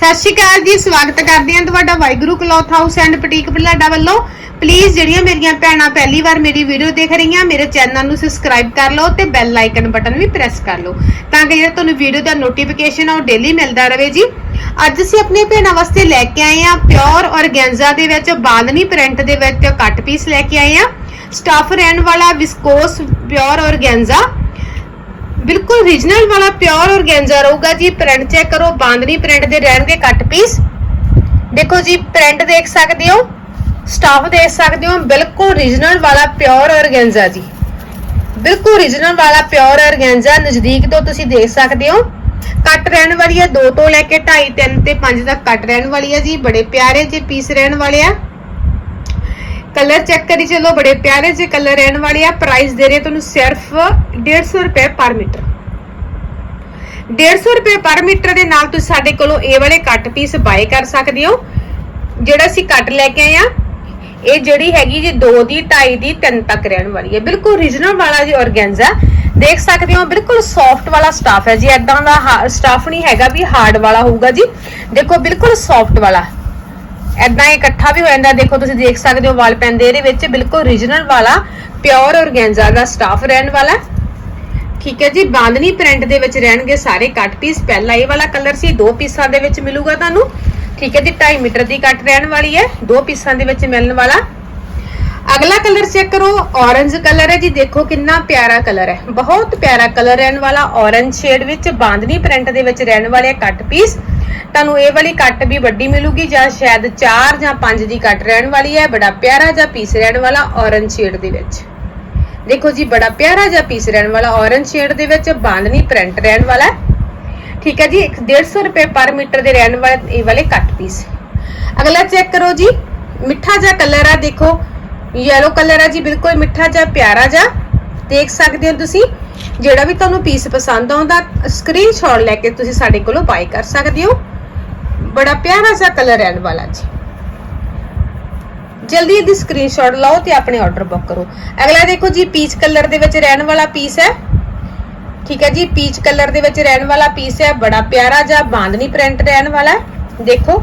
ਸਤਿ ਸ਼੍ਰੀ ਅਕਾਲ ਜੀ, ਸਵਾਗਤ ਕਰਦੇ ਹਾਂ ਤੁਹਾਡਾ Waheguru cloth house and boutique Balada ਵੱਲੋਂ। ਪਲੀਜ਼ ਜਿਹੜੀਆਂ ਮੇਰੀਆਂ ਭੈਣਾਂ ਪਹਿਲੀ ਵਾਰ ਮੇਰੀ ਵੀਡੀਓ ਦੇਖ ਰਹੀਆਂ, ਮੇਰੇ ਚੈਨਲ ਨੂੰ ਸਬਸਕ੍ਰਾਈਬ ਕਰ ਲਓ ਤੇ ਬੈਲ ਆਈਕਨ ਬਟਨ ਵੀ ਪ੍ਰੈਸ ਕਰ ਲਓ ਤਾਂ ਕਿ ਜਿਹੜਾ ਤੁਹਾਨੂੰ ਵੀਡੀਓ ਦਾ ਨੋਟੀਫਿਕੇਸ਼ਨ ਆ ਉਹ ਡੇਲੀ ਮਿਲਦਾ ਰਹੇ ਜੀ। ਅੱਜ ਅਸੀਂ ਆਪਣੇ ਭੈਣਾਂ ਵਾਸਤੇ ਲੈ ਕੇ ਆਏ ਆ ਪਿਓਰ ਔਰਗੈਂਜ਼ਾ ਦੇ ਵਿੱਚ ਬਾਲਨੀ ਪ੍ਰਿੰਟ ਦੇ ਵਿੱਚ, ਕੱਟ ਪੀਸ ਲੈ ਕੇ ਆਏ ਆ ਸਟਾਫ ਰਹਿਣ ਵਾਲਾ ਵਿਸਕੋਸ ਪਿਓਰ ਔਰਗੈਂਜ਼ਾ ਬਿਲਕੁਲ ਰੀਜਨਲ ਵਾਲਾ ਪਿਓਰ ਔਰਗੈਂਜ਼ਾ ਰਹੂਗਾ ਜੀ। ਪ੍ਰਿੰਟ ਚੈੱਕ ਕਰੋ, ਬਾਂਦਨੀ ਪ੍ਰਿੰਟ ਦੇ ਰਹਿਣਗੇ ਕੱਟ ਪੀਸ ਦੇਖੋ ਜੀ ਪ੍ਰਿੰਟ ਦੇਖ ਸਕਦੇ ਹੋ ਸਟਾਫ ਦੇਖ ਸਕਦੇ ਹੋ, ਬਿਲਕੁਲ ਰੀਜਨਲ ਵਾਲਾ ਪਿਓਰ ਔਰਗੈਂਜ਼ਾ ਜੀ। ਬਿਲਕੁਲ ਰੀਜਨਲ ਵਾਲਾ ਪਿਓਰ ਔਰਗੈਂਜ਼ਾ ਨਜ਼ਦੀਕ ਤੋਂ ਤੁਸੀਂ ਦੇਖ ਸਕਦੇ ਹੋ। ਕੱਟ ਰਹਿਣ ਵਾਲੀ ਹੈ 2 ਤੋਂ ਲੈ ਕੇ 2.5 3 ਤੇ 5 ਤੱਕ ਕੱਟ ਰਹਿਣ ਵਾਲੀ ਹੈ ਜੀ। ਬੜੇ ਪਿਆਰੇ ਜਿਹੇ ਪੀਸ ਰਹਿਣ ਵਾਲੇ ਆ। ਕਲਰ ਚੈੱਕ ਕਰੀ ਚਲੋ, ਬੜੇ ਪਿਆਰੇ ਜਿਹੇ ਕਲਰ ਰਹਿਣ ਵਾਲੇ ਆ। ਪ੍ਰਾਈਸ ਦੇ ਰਹੇ ਤੁਹਾਨੂੰ ਸਿਰਫ 150 ਰੁਪਏ ਪਰ ਮੀਟਰ 150 ਰੁਪਏ ਪਰ ਮੀਟਰ ਦੇ ਨਾਲ ਤੁਸੀਂ ਸਾਡੇ ਕੋਲੋਂ ਇਹ ਵਾਲੇ ਕੱਟ ਪੀਸ ਬਾਏ ਕਰ ਸਕਦੇ ਹੋ। ਜਿਹੜਾ ਅਸੀਂ ਕੱਟ ਲੈ ਕੇ ਆਏ ਆ, ਇਹ ਜਿਹੜੀ ਹੈਗੀ ਜੀ 2 ਦੀ 2.5 ਦੀ 3 ਤੱਕ ਰਹਿਣ ਵਾਲੀ ਹੈ। ਬਿਲਕੁਲ ਰੀਜਨਲ ਵਾਲਾ ਜੀ ਔਰਗੈਂਜ਼ਾ ਦੇਖ ਸਕਦੇ ਹੋ, ਬਿਲਕੁਲ ਸੌਫਟ ਵਾਲਾ ਸਟਾਫ ਹੈ ਜੀ। ਐਦਾਂ ਦਾ ਸਟਾਫ ਨਹੀਂ ਹੈਗਾ ਵੀ ਹਾਰਡ ਵਾਲਾ ਹੋਊਗਾ ਜੀ। ਦੇਖੋ, ਬਿਲਕੁਲ ਸੌਫਟ ਵਾਲਾ। ਐਦਾਂ ਹੀ ਇਕੱਠਾ ਵੀ ਹੋ ਜਾਂਦਾ। ਦੇਖੋ, ਤੁਸੀਂ ਦੇਖ ਸਕਦੇ ਹੋ ਵਾਲ ਪੈਨ ਦੇ ਇਹਦੇ ਵਿੱਚ। ਬਿਲਕੁਲ ਰੀਜਨਲ ਵਾਲਾ ਪਿਓਰ ਔਰਗੈਂਜ਼ਾ ਦਾ ਸਟਾਫ ਰਹਿਣ ਵਾਲਾ ਠੀਕ ਹੈ ਜੀ, ਬਾਂਦਨੀ ਪ੍ਰਿੰਟ ਦੇ ਵਿੱਚ ਰਹਿਣਗੇ ਸਾਰੇ ਕੱਟ ਪੀਸ ਪਹਿਲਾ ਇਹ ਵਾਲਾ ਕਲਰ ਸੀ, ਦੋ ਪੀਸਾਂ ਦੇ ਵਿੱਚ ਮਿਲੂਗਾ ਤੁਹਾਨੂੰ। ਠੀਕ ਹੈ ਜੀ 2.5 ਮੀਟਰ ਦੀ ਕੱਟ ਰਹਿਣ ਵਾਲੀ ਹੈ। ਦੋ ਪੀਸਾਂ ਦੇ ਵਿੱਚ ਮਿਲਣ ਵਾਲਾ। ਅਗਲਾ ਕਲਰ ਚੈੱਕ ਕਰੋ ਔਰੰਜ ਕਲਰ ਹੈ ਜੀ। ਦੇਖੋ ਕਿੰਨਾ ਪਿਆਰਾ ਕਲਰ ਹੈ। ਬਹੁਤ ਪਿਆਰਾ ਕਲਰ ਰਹਿਣ ਵਾਲਾ, orange ਸ਼ੇਡ ਵਿੱਚ ਬਾਂਦਨੀ ਪ੍ਰਿੰਟ ਦੇ ਵਿੱਚ ਰਹਿਣ ਵਾਲੇ ਕੱਟ ਪੀਸ ਤੁਹਾਨੂੰ ਇਹ ਵਾਲੀ ਕੱਟ ਵੀ ਵੱਡੀ ਮਿਲੂਗੀ ਜਾਂ ਸ਼ਾਇਦ 4 ਜਾਂ 5 ਦੀ ਕੱਟ ਰਹਿਣ ਵਾਲੀ ਹੈ, ਬੜਾ ਪਿਆਰਾ ਜਿਹਾ ਪੀਸ ਰਹਿਣ ਵਾਲਾ orange ਸ਼ੇਡ ਦੇ ਵਿੱਚ। ਦੇਖੋ ਜੀ, ਬੜਾ ਪਿਆਰਾ ਜਿਹਾ ਪੀਸ ਰਹਿਣ ਵਾਲਾ orange ਸ਼ੇਡ ਦੇ ਵਿੱਚ ਬਾਂਦਨੀ ਪ੍ਰਿੰਟ ਰਹਿਣ ਵਾਲਾ ਠੀਕ ਹੈ ਜੀ 150 ਰੁਪਏ ਪਰ ਮੀਟਰ ਦੇ ਰਹਿਣ ਵਾਲੇ ਇਹ ਵਾਲੇ ਕੱਟ ਪੀਸ ਅਗਲਾ ਚੈੱਕ ਕਰੋ ਜੀ, ਮਿੱਠਾ ਜਿਹਾ ਕਲਰ ਆ, ਦੇਖੋ। ਯੈਲੋ ਕਲਰ ਆ ਜੀ, ਬਿਲਕੁਲ ਮਿੱਠਾ ਜਿਹਾ, ਪਿਆਰਾ ਜਿਹਾ। ਦੇਖ ਸਕਦੇ ਹੋ ਤੁਸੀਂ ਜਿਹੜਾ ਵੀ ਤੁਹਾਨੂੰ ਪੀਸ ਪਸੰਦ ਆਉਂਦਾ ਸਕਰੀਨਸ਼ਾਟ ਲੈ ਕੇ ਤੁਸੀਂ ਸਾਡੇ ਕੋਲੋਂ ਬਾਈ ਕਰ ਸਕਦੇ ਹੋ। ਬੜਾ ਪਿਆਰਾ ਜਿਹਾ ਕਲਰ ਰਹਿਣ ਵਾਲਾ ਜੀ। ਜਲਦੀ ਇਹਦੀ ਸਕਰੀਨਸ਼ਾਟ ਲਓ ਤੇ ਆਪਣੇ ਆਰਡਰ ਬੁੱਕ ਕਰੋ। ਅਗਲਾ ਦੇਖੋ ਜੀ ਪੀਚ ਕਲਰ ਦੇ ਵਿੱਚ ਰਹਿਣ ਵਾਲਾ ਪੀਸ ਹੈ। ਠੀਕ ਹੈ ਜੀ ਪੀਚ ਕਲਰ ਦੇ ਵਿੱਚ ਰਹਿਣ ਵਾਲਾ ਪੀਸ ਹੈ। ਬੜਾ ਪਿਆਰਾ ਜਿਹਾ ਬਾਂਦਨੀ ਪ੍ਰਿੰਟ ਰਹਿਣ ਵਾਲਾ ਹੈ। ਦੇਖੋ,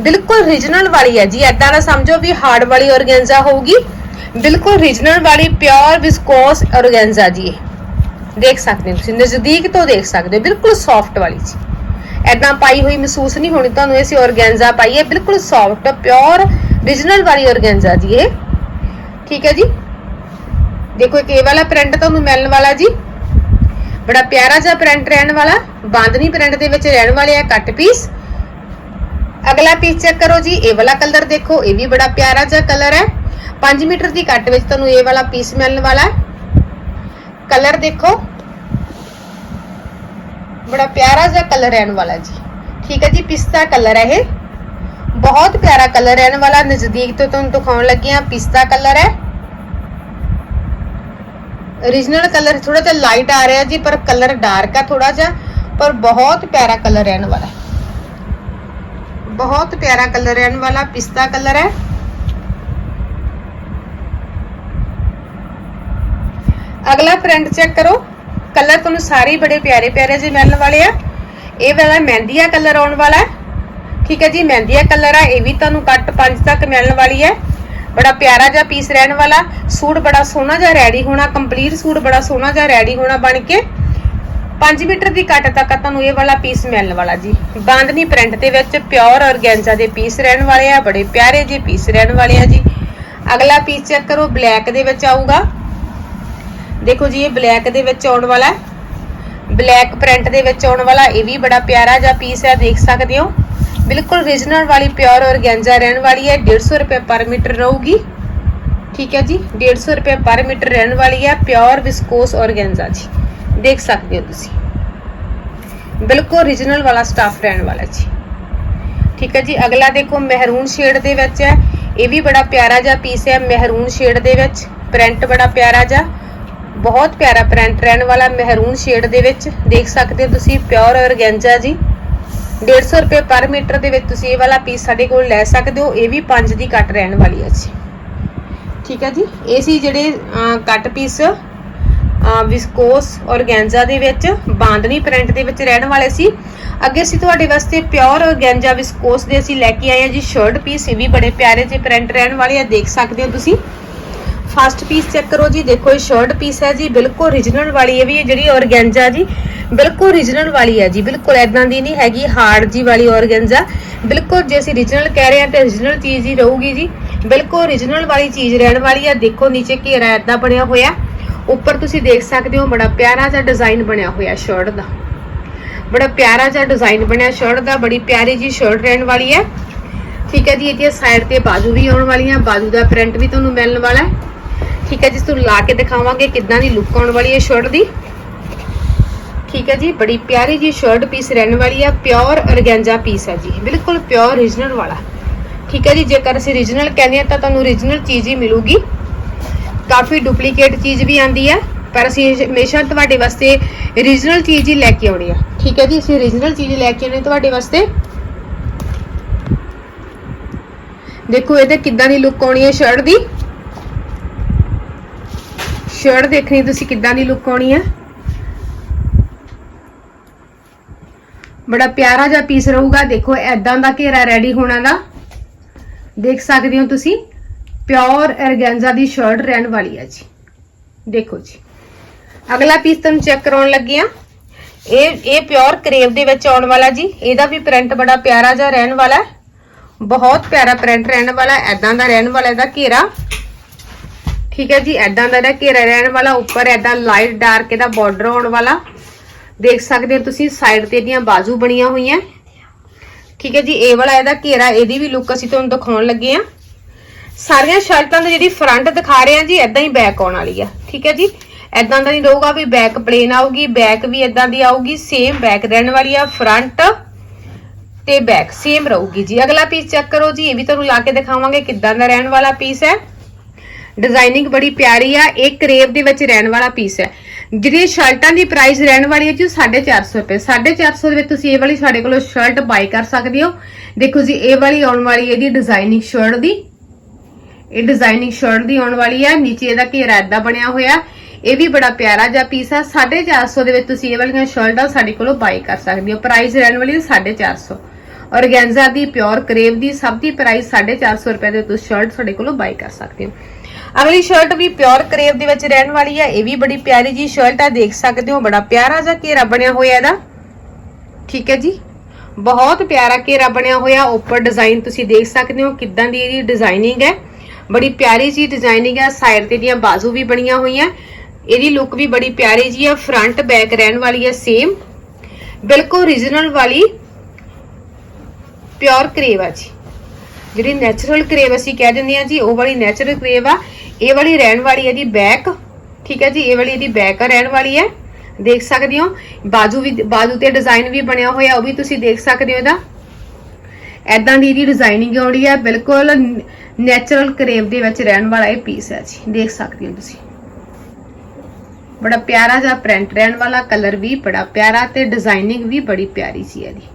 ਬਿਲਕੁਲ ਰੀਜਨਲ ਵਾਲੀ ਹੈ ਜੀ। ਐਦਾਂ ਨਾ ਸਮਝੋ ਵੀ ਹਾਰਡ ਵਾਲੀ ਔਰਗੈਂਜ਼ਾ ਹੋਊਗੀ। ਬਿਲਕੁਲ ਰੀਜਨਲ ਵਾਲੀ ਪਿਓਰ ਵਿਸਕੋਸ ਔਰਗੈਂਜ਼ਾ ਜੀ ਦੇਖ ਸਕਦੇ ਹੋ ਤੁਸੀਂ, ਨਜ਼ਦੀਕ ਤੋਂ ਦੇਖ ਸਕਦੇ ਹੋ, ਬਿਲਕੁਲ ਸੌਫਟ ਵਾਲੀ ਜੀ ਐਦਾਂ ਪਾਈ ਹੋਈ ਮਹਿਸੂਸ ਨਹੀਂ ਹੋਣੀ, ਤੁਹਾਨੂੰ ਇਹ ਔਰਗੈਂਜ਼ਾ ਪਾਈ ਹੈ, ਬਿਲਕੁਲ ਸੌਫਟ ਪਿਓਰ ਰੀਜਨਲ ਵਾਲੀ ਔਰਗੈਂਜ਼ਾ ਜੀ ਇਹ। ਠੀਕ ਹੈ ਜੀ? ਦੇਖੋ ਇੱਕ ਇਹ ਵਾਲਾ ਪ੍ਰਿੰਟ ਤੁਹਾਨੂੰ ਮਿਲਣ ਵਾਲਾ ਜੀ। ਬੜਾ ਪਿਆਰਾ ਜਿਹਾ ਪ੍ਰਿੰਟ ਰਹਿਣ ਵਾਲਾ, ਬਾਂਦਨੀ ਪ੍ਰਿੰਟ ਦੇ ਵਿੱਚ ਰਹਿਣ ਵਾਲੇ ਆ ਕੱਟ ਪੀਸ ਅਗਲਾ ਪੀਸ ਚੈੱਕ ਕਰੋ ਜੀ, ਇਹ ਵਾਲਾ ਕਲਰ ਦੇਖੋ, ਇਹ ਵੀ ਬੜਾ ਪਿਆਰਾ ਜਿਹਾ ਕਲਰ ਹੈ। 5 ਮੀਟਰ ਦੀ ਕੱਟ ਵਿੱਚ ਤੁਹਾਨੂੰ ਇਹ ਵਾਲਾ ਪੀਸ ਮਿਲਣ ਵਾਲਾ ਹੈ। ਕਲਰ ਦੇਖੋ ਬੜਾ ਪਿਆਰਾ ਜਿਹਾ ਕਲਰ ਰਹਿਣ ਵਾਲਾ ਜੀ ਠੀਕ ਹੈ ਜੀ ਪਿਸਤਾ ਕਲਰ ਹੈ ਇਹ ਬਹੁਤ ਪਿਆਰਾ ਕਲਰ ਰਹਿਣ ਵਾਲਾ ਨਜ਼ਦੀਕ ਤੋਂ ਤੁਹਾਨੂੰ ਦਿਖਾਉਣ ਲੱਗੇ ਆ ਪਿਸਤਾ ਕਲਰ ਹੈ origignal ਕਲਰ ਥੋੜਾ ਜਿਹਾ ਲਾਈਟ ਆ ਰਿਹਾ ਜੀ ਪਰ ਕਲਰ ਡਾਰਕ ਆ ਥੋੜਾ ਜਿਹਾ ਪਰ ਬਹੁਤ ਪਿਆਰਾ ਕਲਰ ਰਹਿਣ ਵਾਲਾ ਹੈ ਬਹੁਤ ਪਿਆਰਾ ਕਲਰ ਰਹਿਣ ਵਾਲਾ ਪਿਸਤਾ ਕਲਰ ਹੈ ਅਗਲਾ ਪ੍ਰਿੰਟ ਚੈੱਕ ਕਰੋ। ਕਲਰ ਤੁਹਾਨੂੰ ਸਾਰੇ ਬੜੇ ਪਿਆਰੇ ਪਿਆਰੇ ਜਿਹੇ ਮਿਲਣ ਵਾਲੇ ਆ। ਇਹ ਵਾਲਾ ਮਹਿੰਦੀਆ ਕਲਰ ਆਉਣ ਵਾਲਾ ਹੈ। ਠੀਕ ਹੈ ਜੀ, ਮਹਿੰਦੀਆ ਕਲਰ ਆ, ਇਹ ਵੀ ਤੁਹਾਨੂੰ ਕੱਟ 5 ਤੱਕ ਮਿਲਣ ਵਾਲੀ ਹੈ। ਬੜਾ ਪਿਆਰਾ ਜਿਹਾ ਪੀਸ ਰਹਿਣ ਵਾਲਾ। ਸੂਟ ਬੜਾ ਸੋਹਣਾ ਜਿਹਾ ਰੈਡੀ ਹੋਣਾ ਕੰਪਲੀਟ ਸੂਟ ਬੜਾ ਸੋਹਣਾ ਜਿਹਾ ਰੈਡੀ ਹੋਣਾ ਬਣ ਕੇ। 5 ਮੀਟਰ ਦੀ ਕੱਟ ਤੱਕ ਤੁਹਾਨੂੰ ਇਹ ਵਾਲਾ ਪੀਸ ਮਿਲਣ ਵਾਲਾ ਜੀ। ਬਾਂਦਨੀ ਪ੍ਰਿੰਟ ਦੇ ਵਿੱਚ ਪਿਓਰ ਔਰਗੈਂਜ਼ਾ ਦੇ ਪੀਸ ਰਹਿਣ ਵਾਲੇ ਆ, ਬੜੇ ਪਿਆਰੇ ਜਿਹੇ ਪੀਸ ਰਹਿਣ ਵਾਲੇ ਆ ਜੀ। ਅਗਲਾ ਪੀਸ ਚੈੱਕ ਕਰੋ ਬਲੈਕ ਦੇ ਵਿੱਚ ਆਊਗਾ। ਦੇਖੋ ਜੀ, ਇਹ ਬਲੈਕ ਦੇ ਵਿੱਚ ਆਉਣ ਵਾਲਾ ਹੈ। ਬਲੈਕ ਪ੍ਰਿੰਟ ਦੇ ਵਿੱਚ ਆਉਣ ਵਾਲਾ, ਇਹ ਵੀ ਬੜਾ ਪਿਆਰਾ ਜਿਹਾ ਪੀਸ ਹੈ, ਦੇਖ ਸਕਦੇ ਹੋ। ਬਿਲਕੁਲ ਰੀਜਨਲ ਵਾਲੀ ਪਿਓਰ ਔਰਗੈਂਜ਼ਾ ਰਹਿਣ ਵਾਲੀ ਹੈ 150 ਰੁਪਏ ਪਰ ਮੀਟਰ ਰਹੂਗੀ। ਠੀਕ ਹੈ ਜੀ 150 ਰੁਪਏ ਪਰ ਮੀਟਰ ਰਹਿਣ ਵਾਲੀ ਹੈ ਪਿਓਰ ਵਿਸਕੋਸ ਔਰਗੈਂਜ਼ਾ ਜੀ। ਦੇਖ ਸਕਦੇ ਹੋ ਤੁਸੀਂ। ਬਿਲਕੁਲ ਰੀਜਨਲ ਵਾਲਾ ਸਟਾਫ ਰਹਿਣ ਵਾਲਾ ਜੀ। ਠੀਕ ਹੈ ਜੀ, ਅਗਲਾ ਦੇਖੋ, ਮਹਿਰੂਨ ਸ਼ੇਡ ਦੇ ਵਿੱਚ ਹੈ। ਇਹ ਵੀ ਬੜਾ ਪਿਆਰਾ ਜਿਹਾ ਪੀਸ ਹੈ, ਮਹਿਰੂਨ ਸ਼ੇਡ ਦੇ ਵਿੱਚ। ਪ੍ਰਿੰਟ ਬੜਾ ਪਿਆਰਾ ਜਿਹਾ। ਬਹੁਤ ਪਿਆਰਾ ਪ੍ਰਿੰਟ ਰਹਿਣ ਵਾਲਾ ਮਹਿਰੂਨ ਸ਼ੇਡ ਦੇ ਵਿੱਚ ਦੇਖ ਸਕਦੇ ਹੋ ਤੁਸੀਂ ਪਿਓਰ ਔਰਗੈਂਜ਼ਾ ਜੀ। 150 ਰੁਪਏ ਪਰ ਮੀਟਰ ਦੇ ਵਿੱਚ ਤੁਸੀਂ ਇਹ ਵਾਲਾ ਪੀਸ ਸਾਡੇ ਕੋਲ ਲੈ ਸਕਦੇ ਹੋ, ਇਹ ਵੀ 5 ਦੀ ਕੱਟ ਰਹਿਣ ਵਾਲੀ ਹੈ ਜੀ। ਠੀਕ ਹੈ ਜੀ, ਇਹ ਸੀ ਜਿਹੜੇ ਕੱਟ ਪੀਸ ਵਿਸਕੋਸ ਔਰਗੈਂਜ਼ਾ ਦੇ ਵਿੱਚ, ਬਾਂਦਨੀ ਪ੍ਰਿੰਟ ਦੇ ਵਿੱਚ ਰਹਿਣ ਵਾਲੇ ਸੀ। ਅੱਗੇ ਅਸੀਂ ਤੁਹਾਡੇ ਵਾਸਤੇ ਪਿਓਰ ਔਰਗੈਂਜ਼ਾ ਵਿਸਕੋਸ ਦੇ ਅਸੀਂ ਲੈ ਕੇ ਆਏ ਹਾਂ ਜੀ ਸ਼ਰਟ ਪੀਸ ਇਹ ਵੀ ਬੜੇ ਪਿਆਰੇ ਜਿਹੇ ਪ੍ਰਿੰਟ ਰਹਿਣ ਵਾਲੇ ਆ, ਦੇਖ ਸਕਦੇ ਹੋ ਤੁਸੀਂ। ਫਸਟ ਪੀਸ ਚੈੱਕ ਕਰੋ ਜੀ। ਦੇਖੋ ਇਹ ਸ਼ਰਟ ਪੀਸ ਹੈ ਜੀ। ਬਿਲਕੁਲ origignal ਵਾਲੀ ਹੈ ਵੀ ਇਹ ਜਿਹੜੀ ਔਰਗੈਂਜ਼ਾ ਜੀ। ਬਿਲਕੁਲ origignal ਵਾਲੀ ਹੈ ਜੀ। ਬਿਲਕੁਲ ਐਦਾਂ ਦੀ ਨਹੀਂ ਹੈਗੀ ਹਾਰਡ ਜੀ ਵਾਲੀ ਔਰਗੈਂਜ਼ਾ। ਬਿਲਕੁਲ ਜੇ ਅਸੀਂ origignal ਕਹਿ ਰਹੇ ਹਾਂ ਤੇ origignal ਚੀਜ਼ ਹੀ ਰਹੂਗੀ ਜੀ। ਬਿਲਕੁਲ origignal ਵਾਲੀ ਚੀਜ਼ ਰਹਿਣ ਵਾਲੀ ਹੈ। ਦੇਖੋ ਨੀਚੇ ਘੇਰਾ ਐਦਾਂ ਬਣਿਆ ਹੋਇਆ। ਉੱਪਰ ਤੁਸੀਂ ਦੇਖ ਸਕਦੇ ਹੋ ਬੜਾ ਪਿਆਰਾ ਜਿਹਾ ਡਿਜ਼ਾਈਨ ਬਣਿਆ ਹੋਇਆ ਸ਼ਰਟ ਦਾ। ਬੜਾ ਪਿਆਰਾ ਜਿਹਾ ਡਿਜ਼ਾਈਨ ਬਣਿਆ ਸ਼ਰਟ ਦਾ। ਬੜੀ ਪਿਆਰੀ ਜੀ ਸ਼ਰਟ ਰਹਿਣ ਵਾਲੀ ਹੈ। ਠੀਕ ਹੈ ਜੀ ਇਹਦੀ ਸਾਈਡ ਤੇ ਬਾਜੂ ਵੀ ਆਉਣ ਵਾਲੀਆਂ। ਬਾਜੂ ਦਾ ਪ੍ਰਿੰਟ ਵੀ ਤੁਹਾਨੂੰ ਮਿਲਣ ਵਾਲਾ ਹੈ। ਠੀਕ ਹੈ ਜੀ ਤੁਹਾਨੂੰ ਲਾ ਕੇ ਦਿਖਾਵਾਂਗੇ ਕਿੱਦਾਂ ਦੀ ਲੁੱਕ ਆਉਣ ਵਾਲੀ ਹੈ ਸ਼ਰਟ ਦੀ। ਠੀਕ ਹੈ ਜੀ, ਬੜੀ ਪਿਆਰੀ ਜੀ ਸ਼ਰਟ ਪੀਸ ਰਹਿਣ ਵਾਲੀ ਹੈ ਪਿਓਰ ਔਰਗੈਂਜਾ ਪੀਸ ਹੈ ਜੀ, ਬਿਲਕੁਲ ਪਿਓਰ origignal ਵਾਲਾ। ਠੀਕ ਹੈ ਜੀ, ਜੇਕਰ ਅਸੀਂ origignal ਕਹਿੰਦੇ ਹਾਂ ਤਾਂ ਤੁਹਾਨੂੰ origignal ਚੀਜ਼ ਹੀ ਮਿਲੂਗੀ। ਕਾਫੀ ਡੁਪਲੀਕੇਟ ਚੀਜ਼ ਵੀ ਆਂਦੀ ਹੈ, ਪਰ ਅਸੀਂ ਹਮੇਸ਼ਾ ਤੁਹਾਡੇ ਵਾਸਤੇ origignal ਚੀਜ਼ ਹੀ ਲੈ ਕੇ ਆਉਣੀ ਆ ਠੀਕ ਹੈ ਜੀ, ਅਸੀਂ origignal ਚੀਜ਼ ਲੈ ਕੇ ਆਉਣੀ ਤੁਹਾਡੇ ਵਾਸਤੇ। ਦੇਖੋ, ਇਹਦੇ ਕਿੱਦਾਂ ਦੀ ਲੁੱਕ ਆਉਣੀ ਹੈ ਸ਼ਰਟ ਦੀ। ਸ਼ਰਟ ਦੇਖਣੀ ਤੁਸੀਂ ਕਿੱਦਾਂ ਦੀ ਲੁੱਕ ਆਉਣੀ ਹੈ? ਬੜਾ ਪਿਆਰਾ ਜਿਹਾ ਪੀਸ ਰਹੂਗਾ, ਦੇਖੋ ਐਦਾਂ ਦਾ ਘੇਰਾ ਰੈਡੀ ਹੋਣਾ ਦਾ। ਦੇਖ ਸਕਦੇ ਹੋ ਤੁਸੀਂ ਪਿਓਰ ਐਰਗੈਂਜ਼ਾ ਦੀ ਸ਼ਰਟ ਰਹਿਣ ਵਾਲੀ ਹੈ ਜੀ। ਦੇਖੋ ਜੀ। ਅਗਲਾ ਪੀਸ ਤੁਹਾਨੂੰ ਚੈੱਕ ਕਰਾਉਣ ਲੱਗੇ ਆ ਇਹ ਇਹ ਪਿਓਰ ਕਰੇਵ ਦੇ ਵਿੱਚ ਆਉਣ ਵਾਲਾ ਜੀ। ਇਹਦਾ ਵੀ ਪ੍ਰਿੰਟ ਬੜਾ ਪਿਆਰਾ ਜਿਹਾ ਰਹਿਣ ਵਾਲਾ ਬਹੁਤ ਪਿਆਰਾ ਪ੍ਰਿੰਟ ਰਹਿਣ ਵਾਲਾ ਐਦਾਂ ਦਾ ਰਹਿਣ ਵਾਲਾ ਇਹਦਾ ਘੇਰਾ। ਠੀਕ ਹੈ ਜੀ ਐਦਾਂ ਦਾ ਇਹਦਾ ਘੇਰਾ ਰਹਿਣ ਵਾਲਾ, ਉੱਪਰ ਐਦਾਂ ਲਾਈਟ ਡਾਰਕ ਇਹਦਾ ਬਾਰਡਰ ਆਉਣ ਵਾਲਾ। ਦੇਖ ਸਕਦੇ ਹੋ ਤੁਸੀਂ ਸਾਈਡ ਤੇ ਇਹਦੀਆਂ ਬਾਜ਼ੂ ਬਣੀਆਂ ਹੋਈਆਂ। ਠੀਕ ਹੈ ਜੀ, ਇਹ ਵਾਲਾ ਇਹਦਾ ਘੇਰਾ, ਇਹਦੀ ਵੀ ਲੁੱਕ ਅਸੀਂ ਤੁਹਾਨੂੰ ਦਿਖਾਉਣ ਲੱਗੇ ਆ ਸਾਰੀਆਂ ਸ਼ਰਟਾਂ ਦੀ ਜਿਹੜੀ ਫਰੰਟ ਦਿਖਾ ਰਹੇ ਆ ਜੀ ਐਦਾਂ ਹੀ ਬੈਕ ਆਉਣ ਵਾਲੀ ਆ। ਠੀਕ ਹੈ ਜੀ ਐਦਾਂ ਦਾ ਨਹੀਂ ਰਹੂਗਾ ਵੀ ਬੈਕ ਪਲੇਨ ਆਊਗੀ ਬੈਕ ਵੀ ਐਦਾਂ ਦੀ ਆਊਗੀ ਸੇਮ ਬੈਕ ਰਹਿਣ ਵਾਲੀ ਆ ਫਰੰਟ ਤੇ ਬੈਕ ਸੇਮ ਰਹੂਗੀ ਜੀ। ਅਗਲਾ ਪੀਸ ਚੈੱਕ ਕਰੋ ਜੀ, ਇਹ ਵੀ ਤੁਹਾਨੂੰ ਲਾ ਕੇ ਦਿਖਾਵਾਂਗੇ ਕਿੱਦਾਂ ਦਾ ਰਹਿਣ ਵਾਲਾ ਪੀਸ ਹੈ। ਡਿਜ਼ਾਈਨਿੰਗ ਬੜੀ ਪਿਆਰੀ ਆ, ਇਹ ਕਰੇਬ ਦੇ ਵਿੱਚ ਰਹਿਣ ਵਾਲਾ ਪੀਸ ਹੈ। ਜਿਹੜੀ ਸ਼ਰਟਾਂ ਦੀ ਪ੍ਰਾਈਸ ਰਹਿਣ ਵਾਲੀ ਹੈ ਜੀ 450 ਰੁਪਏ। 450 ਦੇ ਵਿੱਚ ਤੁਸੀਂ ਇਹ ਵਾਲੀ ਸਾਡੇ ਕੋਲੋਂ ਸ਼ਰਟ ਬਾਈ ਕਰ ਸਕਦੇ ਹੋ। ਦੇਖੋ ਜੀ, ਇਹ ਵਾਲੀ ਆਉਣ ਵਾਲੀ ਹੈ ਜੀ ਡਿਜ਼ਾਈਨਿੰਗ ਸ਼ਰਟ ਦੀ। ਇਹ ਡਿਜ਼ਾਈਨਿੰਗ ਸ਼ਰਟ ਦੀ ਆਉਣ ਵਾਲੀ ਹੈ। ਨੀਚੇ ਇਹਦਾ ਘੇਰਾ ਏਦਾਂ ਬਣਿਆ ਹੋਇਆ। ਇਹ ਵੀ ਬੜਾ ਪਿਆਰਾ ਜਿਹਾ ਪੀਸ ਹੈ। 450 ਦੇ ਵਿੱਚ ਤੁਸੀਂ ਇਹ ਵਾਲੀਆਂ ਸ਼ਰਟਾਂ ਸਾਡੇ ਕੋਲੋਂ ਬਾਈ ਕਰ ਸਕਦੇ ਹੋ। ਪ੍ਰਾਈਸ ਰਹਿਣ ਵਾਲੀ ਹੈ 450 ਔਰਗੈਂਜ਼ਾ ਦੀ ਪਿਓਰ ਕਰੇਵ ਦੀ, ਸਭ ਦੀ ਪ੍ਰਾਈਸ 450 ਰੁਪਏ ਦੇ ਤੁਸੀਂ ਸ਼ਰਟ ਸਾਡੇ ਕੋਲੋਂ ਬਾਈ ਕਰ ਸਕਦੇ ਹੋ। ਅਗਲੀ ਸ਼ਰਟ ਵੀ ਪਿਓਰ ਕਰੇਵ ਦੇ ਵਿੱਚ ਰਹਿਣ ਵਾਲੀ ਹੈ ਇਹ ਵੀ ਬੜੀ ਪਿਆਰੀ ਜੀ ਸ਼ਰਟ ਆ, ਦੇਖ ਸਕਦੇ ਹੋ, ਬੜਾ ਪਿਆਰਾ ਜਿਹਾ ਘੇਰਾ ਬਣਿਆ ਹੋਇਆ ਇਹਦਾ। ਠੀਕ ਹੈ ਜੀ? ਬਹੁਤ ਪਿਆਰਾ ਘੇਰਾ ਬਣਿਆ ਹੋਇਆ, ਉੱਪਰ ਡਿਜ਼ਾਈਨ ਤੁਸੀਂ ਦੇਖ ਸਕਦੇ ਹੋ ਕਿੱਦਾਂ ਦੀ ਇਹਦੀ ਡਿਜ਼ਾਈਨਿੰਗ ਹੈ। ਬੜੀ ਪਿਆਰੀ ਜੀ ਡਿਜ਼ਾਈਨਿੰਗ ਹੈ ਸਾਈਡ ਤੇ ਦੀਆਂ ਬਾਜ਼ੂ ਵੀ ਬਣੀਆਂ ਹੋਈਆਂ। ਇਹਦੀ ਲੁੱਕ ਵੀ ਬੜੀ ਪਿਆਰੀ ਜੀ ਹੈ ਫਰੰਟ ਬੈਕ ਰਹਿਣ ਵਾਲੀ ਹੈ ਸੇਮ ਬਿਲਕੁਲ ਰੀਜਨਲ ਵਾਲੀ ਪਿਓਰ ਕਰੇਵ ਆ ਜੀ। ਜਿਹੜੀ ਨੈਚੁਰਲ ਕਰੇਵ ਅਸੀਂ ਕਹਿ ਦਿੰਦੇ ਆ ਜੀ, ਉਹ ਵਾਲੀ ਨੈਚੁਰਲ ਕਰੇਵ ਆ। ਇਹ ਵਾਲੀ ਰਹਿਣ ਵਾਲੀ ਹੈ ਜੀ ਬੈਕ, ਠੀਕ ਹੈ ਜੀ, ਇਹ ਵਾਲੀ ਇਹਦੀ ਬੈਕ ਰਹਿਣ ਵਾਲੀ ਹੈ। ਦੇਖ ਸਕਦੇ ਹੋ, ਬਾਜੂ ਵੀ, ਬਾਜੂ ਤੇ ਡਿਜ਼ਾਈਨ ਵੀ ਬਣਿਆ ਹੋਇਆ, ਉਹ ਵੀ ਤੁਸੀਂ ਦੇਖ ਸਕਦੇ ਹੋ ਇਹਦਾ। ਐਦਾਂ ਦੀ ਇਹਦੀ ਡਿਜ਼ਾਈਨਿੰਗ ਆਉਣੀ ਹੈ, ਬਿਲਕੁਲ ਨੈਚੁਰਲ ਕਰੇਵ ਦੇ ਵਿੱਚ ਰਹਿਣ ਵਾਲਾ ਇਹ ਪੀਸ ਹੈ ਜੀ, ਦੇਖ ਸਕਦੇ ਹੋ ਤੁਸੀਂ। ਬੜਾ ਪਿਆਰਾ ਜਿਹਾ ਪ੍ਰਿੰਟ ਰਹਿਣ ਵਾਲਾ ਕਲਰ ਵੀ ਬੜਾ ਪਿਆਰਾ ਤੇ ਡਿਜ਼ਾਈਨਿੰਗ ਵੀ ਬੜੀ ਪਿਆਰੀ ਸੀ ਇਹਦੀ।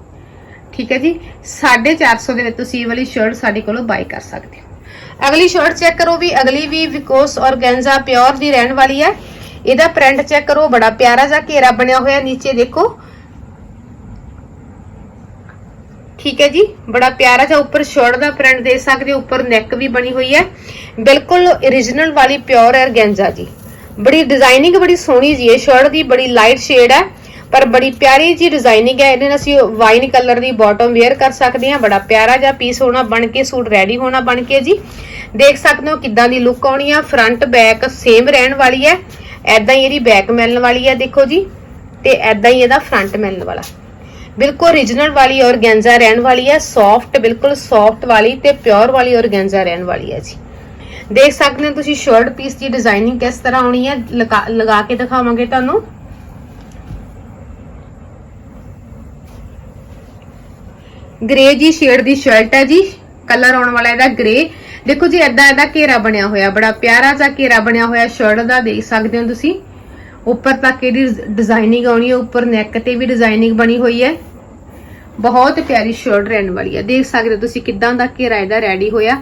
ਠੀਕ ਹੈ ਜੀ 450 ਦੇ ਵਿੱਚ ਤੁਸੀਂ ਇਹ ਵਾਲੀ ਸ਼ਰਟ ਸਾਡੇ ਕੋਲੋਂ ਬਾਈ ਕਰ ਸਕਦੇ ਹੋ। ਅਗਲੀ ਸ਼ਰਟ ਚੈੱਕ ਕਰੋ ਵੀ ਅਗਲੀ ਵੀ ਵਿਕੋਸ ਔਰਗੈਂਜ਼ਾ ਪਿਓਰ ਦੀ ਰਹਿਣ ਵਾਲੀ ਹੈ। ਇਹਦਾ ਪ੍ਰਿੰਟ ਚੈੱਕ ਕਰੋ, ਬੜਾ ਪਿਆਰਾ ਜਿਹਾ ਘੇਰਾ ਬਣਿਆ ਹੋਇਆ ਨੀਚੇ ਦੇਖੋ। ਠੀਕ ਹੈ ਜੀ, ਬੜਾ ਪਿਆਰਾ ਜਿਹਾ ਉੱਪਰ ਸ਼ਰਟ ਦਾ ਪ੍ਰਿੰਟ ਦੇ ਸਕਦੇ ਹੋ, ਉੱਪਰ ਨੈਕ ਵੀ ਬਣੀ ਹੋਈ ਹੈ। ਬਿਲਕੁਲ origignal ਵਾਲੀ ਪਿਓਰ ਔਰਗੈਂਜ਼ਾ ਜੀ। ਬੜੀ ਡਿਜ਼ਾਈਨਿੰਗ ਬੜੀ ਸੋਹਣੀ ਜੀ ਹੈ ਸ਼ਰਟ ਦੀ ਬੜੀ ਲਾਈਟ ਸ਼ੇਡ ਹੈ। ਪਰ ਬੜੀ ਪਿਆਰੀ ਜੀ ਡਿਜ਼ਾਈਨਿੰਗ ਹੈ। ਇਹਦੇ ਨਾਲ ਅਸੀਂ ਵਾਈਨ ਕਲਰ ਦੀ ਬਾਟਮ ਵੇਅਰ ਕਰ ਸਕਦੇ ਹਾਂ। ਬੜਾ ਪਿਆਰਾ ਜਿਹਾ ਪੀਸ ਹੋਣਾ ਬਣ ਕੇ, ਸੂਟ ਰੈਡੀ ਹੋਣਾ ਬਣ ਕੇ ਜੀ। ਦੇਖ ਸਕਦੇ ਹੋ ਕਿੱਦਾਂ ਦੀ ਲੁੱਕ ਆਉਣੀ ਆ। ਫਰੰਟ ਬੈਕ ਸੇਮ ਰਹਿਣ ਵਾਲੀ ਹੈ। ਐਦਾਂ ਹੀ ਇਹਦੀ ਬੈਕ ਮਿਲਣ ਵਾਲੀ ਹੈ, ਦੇਖੋ ਜੀ। ਤੇ ਐਦਾਂ ਹੀ ਇਹਦਾ ਫਰੰਟ ਮਿਲਣ ਵਾਲਾ। ਬਿਲਕੁਲ origignal ਵਾਲੀ ਔਰਗੈਂਜ਼ਾ ਰਹਿਣ ਵਾਲੀ ਹੈ। ਸੌਫਟ ਬਿਲਕੁਲ ਸੌਫਟ ਵਾਲੀ ਤੇ ਪਿਓਰ ਵਾਲੀ ਔਰਗੈਂਜ਼ਾ ਰਹਿਣ ਵਾਲੀ ਹੈ ਜੀ। ਦੇਖ ਸਕਦੇ ਹੋ ਤੁਸੀਂ ਸ਼ਰਟ ਪੀਸ ਦੀ ਡਿਜ਼ਾਈਨਿੰਗ ਕਿਸ ਤਰ੍ਹਾਂ ਆਉਣੀ ਹੈ। ਲਗਾ ਲਗਾ ਕੇ ਦਿਖਾਵਾਂਗੇ ਤੁਹਾਨੂੰ। ਗ੍ਰੇ ਜੀ ਸ਼ੇਡ ਦੀ ਸ਼ਰਟ ਹੈ ਜੀ। ਕਲਰ ਆਉਣ ਵਾਲਾ ਇਹਦਾ ਗ੍ਰੇ ਦੇਖੋ ਜੀ ਐਦਾਂ ਇਹਦਾ ਘੇਰਾ ਬਣਿਆ ਹੋਇਆ, ਬੜਾ ਪਿਆਰਾ ਜਿਹਾ ਘੇਰਾ ਬਣਿਆ ਹੋਇਆ ਸ਼ਰਟ ਦਾ, ਦੇਖ ਸਕਦੇ ਹੋ ਤੁਸੀਂ। ਉੱਪਰ ਤੱਕ ਇਹਦੀ ਡਿਜ਼ਾਈਨਿੰਗ ਆਉਣੀ ਹੈ, ਉੱਪਰ ਨੈਕ ਤੇ ਵੀ ਡਿਜ਼ਾਈਨਿੰਗ ਬਣੀ ਹੋਈ ਹੈ। ਬਹੁਤ ਪਿਆਰੀ ਸ਼ਰਟ ਰਹਿਣ ਵਾਲੀ ਹੈ। ਦੇਖ ਸਕਦੇ ਹੋ ਤੁਸੀਂ ਕਿੱਦਾਂ ਦਾ ਘੇਰਾ ਇਹਦਾ ਰੈਡੀ ਹੋਇਆ।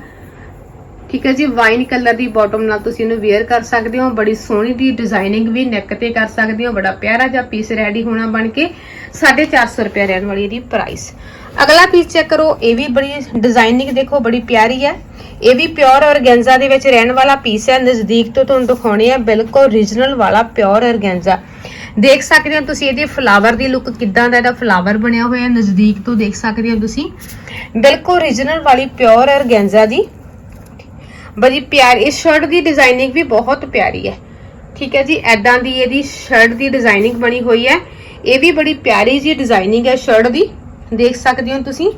ਠੀਕ ਹੈ ਜੀ ਵਾਈਨ ਕਲਰ ਦੀ ਬਾਟਮ ਨਾਲ ਤੁਸੀਂ ਇਹਨੂੰ ਵੇਅਰ ਕਰ ਸਕਦੇ ਹੋ। ਬੜੀ ਸੋਹਣੀ ਦੀ ਡਿਜ਼ਾਈਨਿੰਗ ਵੀ ਨੈਕ ਤੇ ਕਰ ਸਕਦੇ ਹੋ। ਬੜਾ ਪਿਆਰਾ ਜਿਹਾ ਪੀਸ ਰੈਡੀ ਹੋਣਾ ਬਣ ਕੇ। 450 ਰੁਪਏ ਰਹਿਣ ਵਾਲੀ ਇਹਦੀ ਪ੍ਰਾਈਸ ਅਗਲਾ ਪੀਸ ਚੈੱਕ ਕਰੋ, ਇਹ ਵੀ ਬੜੀ ਡਿਜ਼ਾਈਨਿੰਗ ਦੇਖੋ, ਬੜੀ ਪਿਆਰੀ ਹੈ। ਇਹ ਵੀ ਪਿਓਰ ਔਰਗੈਂਜ਼ਾ ਦੇ ਵਿੱਚ ਰਹਿਣ ਵਾਲਾ ਪੀਸ ਹੈ। ਨਜ਼ਦੀਕ ਤੋਂ ਤੁਹਾਨੂੰ ਦਿਖਾਉਣੇ ਆ, ਬਿਲਕੁਲ ਓਰੀਜਨਲ ਵਾਲਾ ਪਿਓਰ ਔਰਗੈਂਜ਼ਾ ਦੇਖ ਸਕਦੇ ਹੋ ਤੁਸੀਂ ਇਹਦੇ ਫਲਾਵਰ ਦੀ ਲੁੱਕ ਕਿੱਦਾਂ ਦਾ ਇਹਦਾ ਫਲਾਵਰ ਬਣਿਆ ਹੋਇਆ ਹੈ। ਨਜ਼ਦੀਕ ਤੋਂ ਦੇਖ ਸਕਦੇ ਹੋ ਤੁਸੀਂ। ਬਿਲਕੁਲ ਓਰੀਜਨਲ ਵਾਲੀ ਪਿਓਰ ਔਰਗੈਂਜ਼ਾ ਦੀ। ਬੜੀ ਪਿਆਰੀ ਇਸ ਸ਼ਰਟ ਦੀ ਡਿਜ਼ਾਈਨਿੰਗ ਵੀ ਬਹੁਤ ਪਿਆਰੀ ਹੈ। ਠੀਕ ਹੈ ਜੀ ਐਦਾਂ ਦੀ ਇਹਦੀ ਸ਼ਰਟ ਦੀ ਡਿਜ਼ਾਈਨਿੰਗ ਬਣੀ ਹੋਈ ਹੈ। ਇਹ ਵੀ ਬੜੀ ਪਿਆਰੀ ਜੀ ਡਿਜ਼ਾਈਨਿੰਗ ਹੈ ਸ਼ਰਟ ਦੀ। ਦੇਖ ਸਕਦੇ ਹੋ ਤੁਸੀਂ,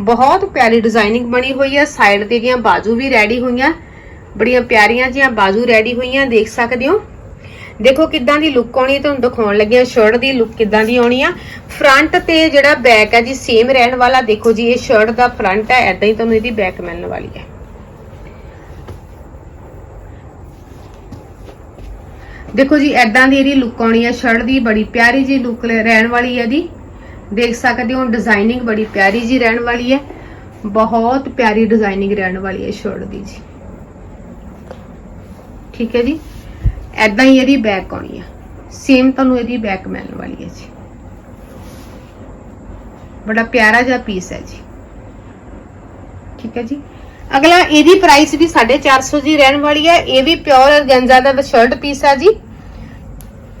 ਬਹੁਤ ਪਿਆਰੀ ਡਿਜ਼ਾਈਨਿੰਗ ਬਣੀ ਹੋਈ ਹੈ ਸਾਈਡ ਤੇ ਦੀਆਂ ਬਾਜੂ ਵੀ ਰੈਡੀ ਹੋਈਆਂ, ਬੜੀਆਂ ਪਿਆਰੀਆਂ ਜੀਆਂ ਬਾਜੂ ਰੈਡੀ ਹੋਈਆਂ, ਦੇਖ ਸਕਦੇ ਹੋ। ਦੇਖੋ ਕਿੱਦਾਂ ਦੀ ਲੁੱਕ ਆਉਣੀ ਹੈ ਤੁਹਾਨੂੰ ਦਿਖਾਉਣ ਲੱਗਿਆ ਸ਼ਰਟ ਦੀ ਲੁੱਕ ਕਿੱਦਾਂ ਦੀ ਆਉਣੀ ਆ। ਫਰੰਟ ਤੇ ਜਿਹੜਾ ਬੈਕ ਹੈ ਜੀ ਸੇਮ ਰਹਿਣ ਵਾਲਾ, ਦੇਖੋ ਜੀ, ਇਹ ਸ਼ਰਟ ਦਾ ਫਰੰਟ ਹੈ ਐਦਾਂ ਹੀ ਤੁਹਾਨੂੰ ਇਹਦੀ ਬੈਕ ਮਿਲਣ ਵਾਲੀ ਹੈ ਦੇਖੋ ਜੀ ਐਦਾਂ ਦੀ ਇਹਦੀ ਲੁੱਕ ਆਉਣੀ ਹੈ ਸ਼ਰਟ ਦੀ, ਬੜੀ ਪਿਆਰੀ ਜੀ ਲੁੱਕ ਰਹਿਣ ਵਾਲੀ ਹੈ ਇਹਦੀ। ਦੇਖ ਸਕਦੇ ਹੋ ਡਿਜ਼ਾਈਨਿੰਗ ਬੜੀ ਪਿਆਰੀ ਜੀ ਰਹਿਣ ਵਾਲੀ ਹੈ। ਬਹੁਤ ਪਿਆਰੀ ਡਿਜ਼ਾਈਨਿੰਗ ਰਹਿਣ ਵਾਲੀ ਹੈ ਸ਼ਰਟ ਦੀ ਜੀ। ਠੀਕ ਹੈ ਜੀ? ਐਦਾਂ ਹੀ ਇਹਦੀ ਬੈਕ ਆਉਣੀ ਹੈ ਸੇਮ ਤੁਹਾਨੂੰ ਇਹਦੀ ਬੈਕ ਮਿਲਣ ਵਾਲੀ ਹੈ ਜੀ। ਬੜਾ ਪਿਆਰਾ ਜਿਹਾ ਪੀਸ ਹੈ ਜੀ। ਠੀਕ ਹੈ ਜੀ? ਅਗਲਾ, ਇਹਦੀ ਪ੍ਰਾਈਸ ਵੀ 450 ਜੀ ਰਹਿਣ ਵਾਲੀ ਹੈ। ਇਹ ਵੀ ਪਿਓਰ ਔਰਗੈਂਜ਼ਾ ਦਾ ਸ਼ਰਟ ਪੀਸ ਹੈ ਜੀ।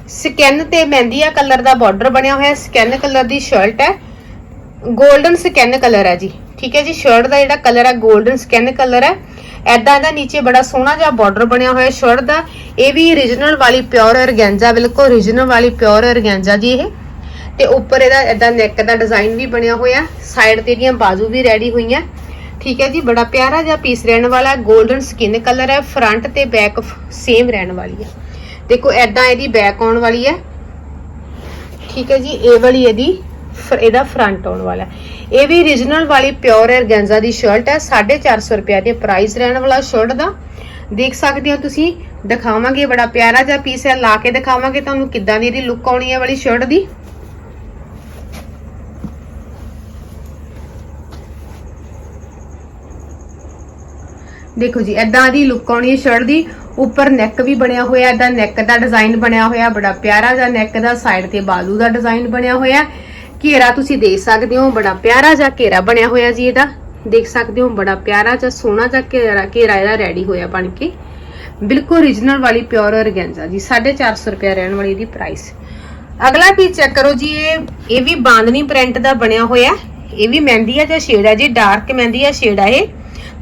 ਸਕਿਨ ਤੇ ਮਹਿੰਦੀਆ ਕਲਰ ਦਾ ਬਾਰਡਰ ਬਣਿਆ ਹੋਇਆ ਹੈ ਸਕਿਨ ਕਲਰ ਦੀ ਸ਼ਰਟ ਹੈ। ਗੋਲਡਨ ਸਕਿਨ ਕਲਰ ਹੈ ਜੀ, ਠੀਕ ਹੈ ਜੀ? ਸ਼ਰਟ ਦਾ ਜਿਹੜਾ ਕਲਰ ਹੈ ਗੋਲਡਨ ਸਕਿਨ ਕਲਰ ਹੈ। ਐਦਾਂ ਦਾ ਨੀਚੇ ਬੜਾ ਸੋਹਣਾ ਜਿਹਾ ਬਾਰਡਰ ਬਣਿਆ ਹੋਇਆ ਸ਼ਰਟ ਦਾ। ਇਹ ਵੀ origignal ਵਾਲੀ ਪਿਓਰ ਅਰਗੈਂਜਾ ਬਿਲਕੁਲ origignal ਵਾਲੀ ਪਿਓਰ ਅਰਗੈਂਜਾ ਜੀ ਇਹ। ਤੇ ਉੱਪਰ ਇਹਦਾ ਐਦਾਂ ਨੈਕ ਦਾ ਡਿਜ਼ਾਈਨ ਵੀ ਬਣਿਆ ਹੋਇਆ ਸਾਈਡ ਤੇ ਇਹਦੀਆਂ ਬਾਜ਼ੂ ਵੀ ਰੈਡੀ ਹੋਈਆਂ। ਠੀਕ ਹੈ ਜੀ? ਬੜਾ ਪਿਆਰਾ ਜਿਹਾ ਪੀਸ ਰਹਿਣ ਵਾਲਾ ਗੋਲਡਨ ਸਕਿਨ ਕਲਰ ਹੈ। ਫਰੰਟ ਤੇ ਬੈਕ ਸੇਮ ਰਹਿਣ ਵਾਲੀ ਹੈ। ਦੇਖੋ ਐਦਾਂ ਇਹਦੀ ਬੈਕ ਆਉਣ ਵਾਲੀ ਹੈ। ਠੀਕ ਹੈ ਜੀ, ਇਹ ਵਾਲੀ ਇਹਦੀ ਇਹਦਾ ਫਰੰਟ ਆਉਣ ਵਾਲਾ ਹੈ। ਇਹ ਵੀ origignal ਵਾਲੀ ਪਿਓਰ ਔਰਗੈਂਜ਼ਾ ਦੀ ਸ਼ਰਟ ਹੈ। 450 ਰੁਪਏ ਦੇ ਪ੍ਰਾਈਸ ਰਹਿਣ ਵਾਲਾ ਸ਼ਰਟ ਦਾ। ਦੇਖ ਸਕਦੇ ਹੋ ਤੁਸੀਂ, ਦਿਖਾਵਾਂਗੇ ਬੜਾ ਪਿਆਰਾ ਜਿਹਾ ਪੀਸ ਹੈ। ਲਾ ਕੇ ਦਿਖਾਵਾਂਗੇ ਤੁਹਾਨੂੰ ਕਿੱਦਾਂ ਦੀ ਇਹਦੀ ਲੁੱਕ ਆਉਣੀ ਹੈ ਵਾਲੀ ਸ਼ਰਟ ਦੀ। ਦੇਖੋ ਜੀ ਐਦਾਂ ਦੀ ਲੁੱਕ ਆਉਣੀ ਹੈ ਸ਼ਰਟ ਦੀ। ਉੱਪਰ ਨੈਕ ਵੀ ਬਣਿਆ ਹੋਇਆ ਐਦਾਂ ਨੈਕ ਦਾ ਡਿਜ਼ਾਈਨ ਬਣਿਆ ਹੋਇਆ, ਬੜਾ ਪਿਆਰਾ ਜਿਹਾ ਨੈਕ ਦਾ ਸਾਈਡ ਤੇ ਬਾਲੂ ਦਾ ਡਿਜ਼ਾਈਨ ਬਣਿਆ ਹੋਇਆ। ਘੇਰਾ ਤੁਸੀਂ ਦੇਖ ਸਕਦੇ ਹੋ, ਬੜਾ ਪਿਆਰਾ ਜਿਹਾ ਘੇਰਾ ਬਣਿਆ ਹੋਇਆ ਜੀ ਇਹਦਾ। ਦੇਖ ਸਕਦੇ ਹੋ, ਬੜਾ ਪਿਆਰਾ ਜਿਹਾ ਸੋਹਣਾ ਜਿਹਾ ਘੇਰਾ ਘੇਰਾ ਇਹਦਾ ਰੈਡੀ ਹੋਇਆ ਬਣ ਕੇ। ਬਿਲਕੁਲ origignal ਵਾਲੀ ਪਿਓਰ ਔਰਗੈਂਜ਼ਾ ਜੀ 450 ਰੁਪਏ ਰਹਿਣ ਵਾਲੀ ਇਹਦੀ ਪ੍ਰਾਈਸ ਅਗਲਾ ਪੀਸ ਚੈੱਕ ਕਰੋ ਜੀ, ਇਹ ਇਹ ਵੀ ਬਾਂਦਨੀ ਪ੍ਰਿੰਟ ਦਾ ਬਣਿਆ ਹੋਇਆ। ਇਹ ਵੀ ਮਹਿੰਦੀ ਆ ਜਾਂ ਸ਼ੇਡ ਹੈ ਜੀ? ਡਾਰਕ ਮਹਿੰਦੀ ਆ ਸ਼ੇਡ ਆ ਇਹ?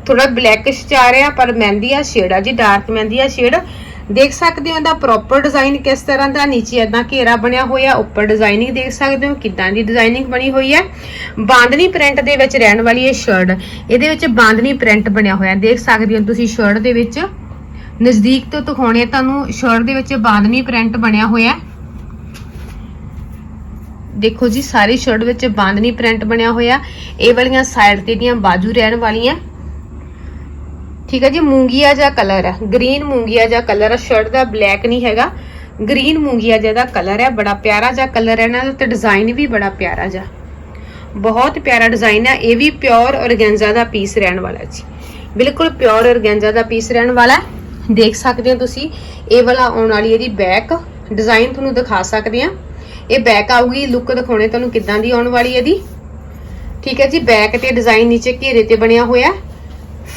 ਥੋੜਾ ਬਲੈਕਿਸ਼ ਚ ਆ ਰਿਹਾ, ਪਰ ਮਹਿੰਦੀ ਆ ਸ਼ੇਡ ਆ ਜੀ ਡਾਰਕ ਮਹਿੰਦੀ ਆ ਸ਼ੇਡ ਦੇਖ ਸਕਦੇ ਹੋ ਇਹਦਾ ਪ੍ਰੋਪਰ ਡਿਜ਼ਾਈਨ ਕਿਸ ਤਰ੍ਹਾਂ ਦਾ, ਨੀਚੇ ਇਦਾਂ ਘੇਰਾ ਬਣਿਆ ਹੋਇਆ, ਉੱਪਰ ਡਿਜ਼ਾਈਨਿੰਗ ਦੇਖ ਸਕਦੇ ਹੋ, ਕਿਦਾਂ ਦੀ ਡਿਜ਼ਾਈਨਿੰਗ ਬਣੀ ਹੋਈ ਹੈ। ਬਾਂਦਨੀ ਪ੍ਰਿੰਟ ਦੇ ਵਿੱਚ ਰਹਿਣ ਵਾਲੀ ਇਹ ਸ਼ਰਟ ਇਹਦੇ ਵਿੱਚ ਬਾਂਦਨੀ ਪ੍ਰਿੰਟ ਬਣਿਆ ਹੋਇਆ। ਦੇਖ ਸਕਦੇ ਹੋ ਤੁਸੀਂ ਸ਼ਰਟ ਦੇ ਵਿੱਚ। ਨਜ਼ਦੀਕ ਤੋਂ ਦਿਖਾਉਣੇ ਤੁਹਾਨੂੰ ਸ਼ਰਟ ਦੇ ਵਿੱਚ ਬਾਂਦਨੀ ਪ੍ਰਿੰਟ ਬਣਿਆ ਹੋਇਆ ਦੇਖੋ ਜੀ, ਸਾਰੀ ਸ਼ਰਟ ਵਿੱਚ ਬਾਂਦਨੀ ਪ੍ਰਿੰਟ ਬਣਿਆ ਹੋਇਆ। ਇਹ ਵਾਲੀਆਂ ਸਾਈਡ ਤੇ ਦੀਆਂ ਬਾਜੂ ਰਹਿਣ ਵਾਲੀਆਂ। ਠੀਕ ਹੈ ਜੀ, ਮੂੰਗੀਆ ਜਿਹਾ ਕਲਰ ਹੈ। ਗ੍ਰੀਨ ਮੂੰਗੀਆ ਜਿਹਾ ਕਲਰ ਹੈ। ਸ਼ਰਟ ਦਾ ਬਲੈਕ ਨਹੀਂ ਹੈਗਾ। ਗ੍ਰੀਨ ਮੂੰਗੀਆ ਜਿਹਾ ਦਾ ਕਲਰ ਹੈ। ਬੜਾ ਪਿਆਰਾ ਜਿਹਾ ਕਲਰ ਹੈ। ਇਹਨਾਂ ਦਾ ਤੇ ਡਿਜ਼ਾਈਨ ਵੀ ਬੜਾ ਪਿਆਰਾ ਜਿਹਾ। ਬਹੁਤ ਪਿਆਰਾ ਡਿਜ਼ਾਈਨ ਹੈ। ਇਹ ਵੀ ਪਿਓਰ ਔਰਗੈਂਜ਼ਾ ਦਾ ਪੀਸ ਰਹਿਣ ਵਾਲਾ ਜੀ। ਬਿਲਕੁਲ ਪਿਓਰ ਔਰਗੈਂਜ਼ਾ ਦਾ ਪੀਸ ਰਹਿਣ ਵਾਲਾ ਦੇਖ ਸਕਦੇ ਹੋ ਤੁਸੀਂ, ਇਹ ਵਾਲਾ ਆਉਣ ਵਾਲੀ ਇਹਦੀ ਬੈਕ ਡਿਜ਼ਾਈਨ ਤੁਹਾਨੂੰ ਦਿਖਾ ਸਕਦੇ ਆ ਇਹ ਬੈਕ ਆਊਗੀ। ਲੁੱਕ ਦਿਖਾਉਣੇ ਤੁਹਾਨੂੰ ਕਿੱਦਾਂ ਦੀ ਆਉਣ ਵਾਲੀ ਇਹਦੀ। ਠੀਕ ਹੈ ਜੀ ਬੈਕ ਤੇ ਡਿਜ਼ਾਈਨ ਨੀਚੇ ਘੇਰੇ ਤੇ ਬਣਿਆ ਹੋਇਆ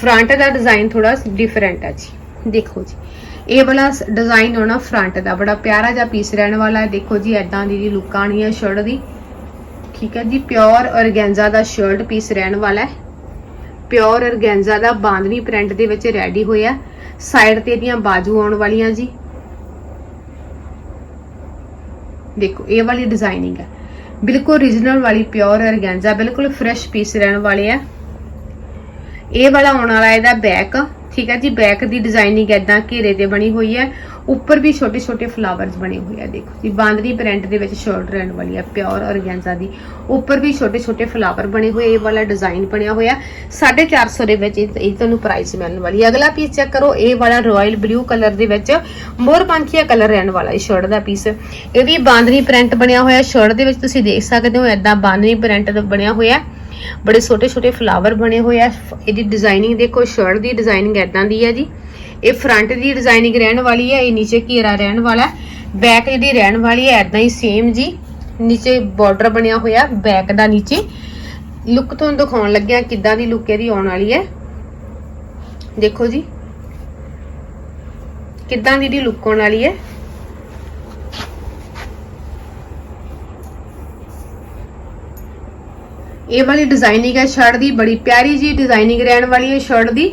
ਫਰੰਟ ਦਾ ਡਿਜ਼ਾਈਨ ਥੋੜਾ ਡਿਫਰੈਂਟ ਹੈ ਜੀ। ਦੇਖੋ ਜੀ, ਇਹ ਵਾਲਾ ਡਿਜ਼ਾਈਨ ਹੋਣਾ ਫਰੰਟ ਦਾ, ਬੜਾ ਪਿਆਰਾ ਜਿਹਾ ਪੀਸ ਰਹਿਣ ਵਾਲਾ ਹੈ। ਦੇਖੋ ਜੀ ਐਦਾਂ ਦੀ ਦੀ ਲੁੱਕ ਆਣੀ ਹੈ ਸ਼ਰਟ ਦੀ। ਠੀਕ ਹੈ ਜੀ ਪਿਓਰ ਔਰਗੈਂਜ਼ਾ ਦਾ ਸ਼ਰਟ ਪੀਸ ਰਹਿਣ ਵਾਲਾ ਹੈ। ਪਿਓਰ ਔਰਗੈਂਜ਼ਾ ਦਾ ਬਾਂਦਨੀ ਪ੍ਰਿੰਟ ਦੇ ਵਿੱਚ ਰੈਡੀ ਹੋਇਆ। ਸਾਈਡ ਤੇ ਇਹਦੀਆਂ ਬਾਜੂ ਆਉਣ ਵਾਲੀਆਂ ਜੀ। ਦੇਖੋ, ਇਹ ਵਾਲੀ ਡਿਜ਼ਾਈਨਿੰਗ ਹੈ। ਬਿਲਕੁਲ origignal ਵਾਲੀ ਪਿਓਰ ਔਰਗੈਂਜ਼ਾ ਬਿਲਕੁਲ ਫਰੈਸ਼ ਪੀਸ ਰਹਿਣ ਵਾਲੇ ਆ। ਇਹ ਵਾਲਾ ਆਉਣ ਵਾਲਾ ਇਹਦਾ ਬੈਕ ਠੀਕ ਹੈ ਜੀ ਬੈਕ ਦੀ ਡਿਜ਼ਾਈਨਿੰਗ ਐਦਾਂ ਘੇਰੇ ਤੇ ਬਣੀ ਹੋਈ ਹੈ। ਉੱਪਰ ਵੀ ਛੋਟੇ ਛੋਟੇ ਫਲਾਵਰਸ ਬਣੇ ਹੋਏ ਆ, ਦੇਖੋ ਜੀ, ਬਾਂਦਰੀ ਪ੍ਰਿੰਟ ਦੇ ਵਿੱਚ ਸ਼ਰਟ ਰਹਿਣ ਵਾਲੀ ਹੈ ਪਿਓਰ ਔਰਗੈਂਜ਼ਾ ਦੀ। ਉੱਪਰ ਵੀ ਛੋਟੇ ਛੋਟੇ ਫਲਾਵਰ ਬਣੇ ਹੋਏ, ਇਹ ਵਾਲਾ ਡਿਜ਼ਾਈਨ ਬਣਿਆ ਹੋਇਆ। 450 ਦੇ ਵਿੱਚ ਇਹ ਤੁਹਾਨੂੰ ਪ੍ਰਾਈਸ ਮਿਲਣ ਵਾਲੀ ਹੈ ਅਗਲਾ ਪੀਸ ਚੈੱਕ ਕਰੋ, ਇਹ ਵਾਲਾ ਰਾਇਲ ਬਲੂ ਕਲਰ ਦੇ ਵਿੱਚ ਮੋਰ ਕਲਰ ਰਹਿਣ ਵਾਲਾ ਇਹ ਸ਼ਰਟ ਦਾ ਪੀਸ ਇਹ ਵੀ ਬਾਂਦਰੀ ਪ੍ਰਿੰਟ ਬਣਿਆ ਹੋਇਆ ਸ਼ਰਟ ਦੇ ਵਿੱਚ ਤੁਸੀਂ ਦੇਖ ਸਕਦੇ ਹੋ ਐਦਾਂ ਬਾਂਦਰੀ ਪ੍ਰਿੰਟ ਦਾ ਬਣਿਆ ਹੋਇਆ। ਬੜੇ ਛੋਟੇ ਛੋਟੇ ਫਲਾਵਰ ਬਣੇ ਹੋਏ ਆ। ਇਹਦੀ ਡਿਜ਼ਾਈਨਿੰਗ ਦੇਖੋ ਸ਼ਰਟ ਦੀ ਡਿਜ਼ਾਈਨਿੰਗ ਐਦਾਂ ਦੀ ਹੈ ਜੀ। ਇਹ ਫਰੰਟ ਦੀ ਡਿਜ਼ਾਈਨਿੰਗ ਰਹਿਣ ਵਾਲੀ ਹੈ ਇਹ ਨੀਚੇ ਘੇਰਾ ਰਹਿਣ ਵਾਲਾ। ਬੈਕ ਇਹਦੀ ਰਹਿਣ ਵਾਲੀ ਹੈ ਐਦਾਂ ਹੀ ਸੇਮ ਜੀ। ਨੀਚੇ ਬਾਰਡਰ ਬਣਿਆ ਹੋਇਆ ਬੈਕ ਦਾ ਨੀਚੇ। ਲੁੱਕ ਤੁਹਾਨੂੰ ਦਿਖਾਉਣ ਲੱਗਿਆ ਕਿੱਦਾਂ ਦੀ ਲੁੱਕ ਇਹਦੀ ਆਉਣ ਵਾਲੀ ਹੈ ਦੇਖੋ ਜੀ। ਕਿੱਦਾਂ ਦੀ ਦੀ ਲੁੱਕ ਆਉਣ ਵਾਲੀ ਹੈ ਇਹ ਵਾਲੀ ਡਿਜ਼ਾਈਨਿੰਗ ਹੈ ਸ਼ਰਟ ਦੀ, ਬੜੀ ਪਿਆਰੀ ਜੀ ਡਿਜ਼ਾਈਨਿੰਗ ਰਹਿਣ ਵਾਲੀ ਹੈ ਸ਼ਰਟ ਦੀ।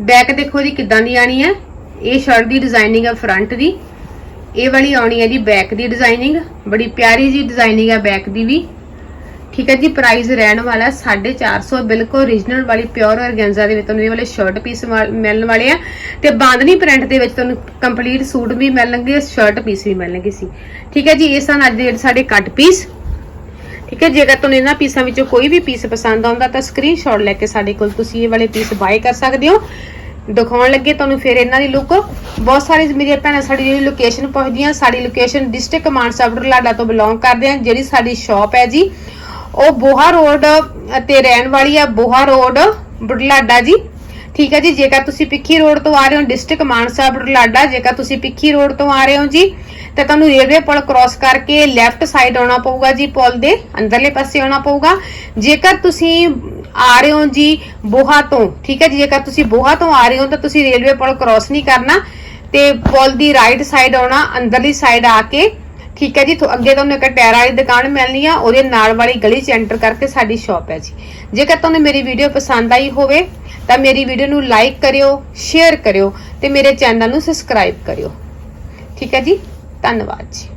ਬੈਕ ਦੇਖੋ ਜੀ ਕਿੱਦਾਂ ਦੀ ਆਣੀ ਹੈ। ਇਹ ਸ਼ਰਟ ਦੀ ਡਿਜ਼ਾਈਨਿੰਗ ਹੈ ਫਰੰਟ ਦੀ। ਇਹ ਵਾਲੀ ਆਉਣੀ ਹੈ ਜੀ ਬੈਕ ਦੀ ਡਿਜ਼ਾਈਨਿੰਗ ਬੜੀ ਪਿਆਰੀ ਜੀ ਡਿਜ਼ਾਈਨਿੰਗ ਹੈ ਬੈਕ ਦੀ ਵੀ। ਠੀਕ ਹੈ ਜੀ ਪ੍ਰਾਈਸ ਰਹਿਣ ਵਾਲਾ ਹੈ 450 ਬਿਲਕੁਲ ਓਰੀਜਨਲ ਵਾਲੀ ਪਿਓਰ ਆਰਗੈਂਜ਼ਾ ਦੇ ਵਿੱਚ ਤੁਹਾਨੂੰ ਇਹ ਵਾਲੇ ਸ਼ਰਟ ਪੀਸ ਮਿਲਣ ਵਾਲੇ ਆ। ਤੇ ਬਾਂਦਨੀ ਪ੍ਰਿੰਟ ਦੇ ਵਿੱਚ ਤੁਹਾਨੂੰ ਕੰਪਲੀਟ ਸੂਟ ਵੀ ਮਿਲਣਗੇ ਸ਼ਰਟ ਪੀਸ ਵੀ ਮਿਲਣਗੇ ਸੀ। ਠੀਕ ਹੈ ਜੀ, ਇਹ ਸਨ ਅੱਜ ਦੇ ਸਾਡੇ ਕੱਟ ਪੀਸ ਠੀਕ ਹੈ? ਜੇਕਰ ਤੁਹਾਨੂੰ ਇਹਨਾਂ ਪੀਸਾਂ ਵਿੱਚੋਂ ਕੋਈ ਵੀ ਪੀਸ ਪਸੰਦ ਆਉਂਦਾ, ਤਾਂ ਸਕਰੀਨਸ਼ਾਟ ਲੈ ਕੇ ਸਾਡੇ ਕੋਲ ਤੁਸੀਂ ਇਹ ਵਾਲੇ ਪੀਸ ਬਾਏ ਕਰ ਸਕਦੇ ਹੋ। ਦਿਖਾਉਣ ਲੱਗੇ ਤੁਹਾਨੂੰ ਫਿਰ ਇਹਨਾਂ ਦੀ ਲੁੱਕ ਬਹੁਤ ਸਾਰੇ ਮੇਰੀਆਂ ਭੈਣਾਂ ਸਾਡੀ ਜਿਹੜੀ ਲੋਕੇਸ਼ਨ ਪਹੁੰਚਦੀਆਂ ਸਾਡੀ ਲੋਕੇਸ਼ਨ ਡਿਸਟ੍ਰਿਕਟ ਮਾਨਸਾ ਬੁਢਲਾਡਾ ਤੋਂ ਬਿਲੋਂਗ ਕਰਦੇ ਆ, ਜਿਹੜੀ ਸਾਡੀ ਸ਼ਾਪ ਹੈ ਜੀ। ਉਹ ਬੋਹਾ ਰੋਡ ਤੇ ਰਹਿਣ ਵਾਲੀ ਆ, ਬੋਹਾ ਰੋਡ ਬੁਢਲਾਡਾ ਜੀ। ਠੀਕ ਹੈ ਜੀ, ਜੇਕਰ ਤੁਸੀਂ ਪਿੱਖੀ ਰੋਡ ਤੋਂ ਆ ਰਹੇ ਹੋ, ਡਿਸਟ੍ਰਿਕਟ ਮਾਨਸਾ ਬਰਲਾਡਾ ਜੇਕਰ ਤੁਸੀਂ ਪਿੱਖੀ ਰੋਡ ਤੋਂ ਆ ਰਹੇ ਹੋ ਜੀ, ਤਾਂ ਤੁਹਾਨੂੰ ਰੇਲਵੇ ਪੁਲ ਕ੍ਰਾਸ ਕਰਕੇ ਲੈਫਟ ਸਾਈਡ ਆਉਣਾ ਪਊਗਾ ਜੀ ਪੁਲ ਦੇ, ਅੰਦਰਲੇ ਪਾਸੇ ਆਉਣਾ ਪਊਗਾ। ਜੇਕਰ ਤੁਸੀਂ ਆ ਰਹੇ ਹੋ ਜੀ ਬੋਹਾ ਤੋਂ, ਠੀਕ ਹੈ ਜੀ, ਜੇਕਰ ਤੁਸੀਂ ਬੋਹਾ ਤੋਂ ਆ ਰਹੇ ਹੋ, ਤਾਂ ਤੁਸੀਂ ਰੇਲਵੇ ਪੁਲ ਕ੍ਰਾਸ ਨਹੀਂ ਕਰਨਾ, ਤੇ ਪੁਲ ਦੀ ਰਾਈਟ ਸਾਈਡ ਆਉਣਾ, ਅੰਦਰਲੀ ਸਾਈਡ ਆ ਕੇ ਠੀਕ ਹੈ ਜੀ ਤੋਂ ਅੱਗੇ ਤੁਹਾਨੂੰ ਇੱਕ ਟਾਇਰਾਂ ਵਾਲੀ ਦੁਕਾਨ ਮਿਲਣੀ ਆ, ਉਹਦੇ ਨਾਲ ਵਾਲੀ ਗਲੀ 'ਚ ਐਂਟਰ ਕਰਕੇ ਸਾਡੀ ਸ਼ਾਪ ਹੈ ਜੀ। ਜੇਕਰ ਤੁਹਾਨੂੰ ਮੇਰੀ ਵੀਡੀਓ ਪਸੰਦ ਆਈ ਹੋਵੇ, ਤਾਂ ਮੇਰੀ ਵੀਡੀਓ ਨੂੰ ਲਾਈਕ ਕਰਿਓ ਸ਼ੇਅਰ ਕਰਿਓ ਤੇ ਮੇਰੇ ਚੈਨਲ ਨੂੰ ਸਬਸਕ੍ਰਾਈਬ ਕਰਿਓ। ਠੀਕ ਹੈ ਜੀ, ਧੰਨਵਾਦ ਜੀ।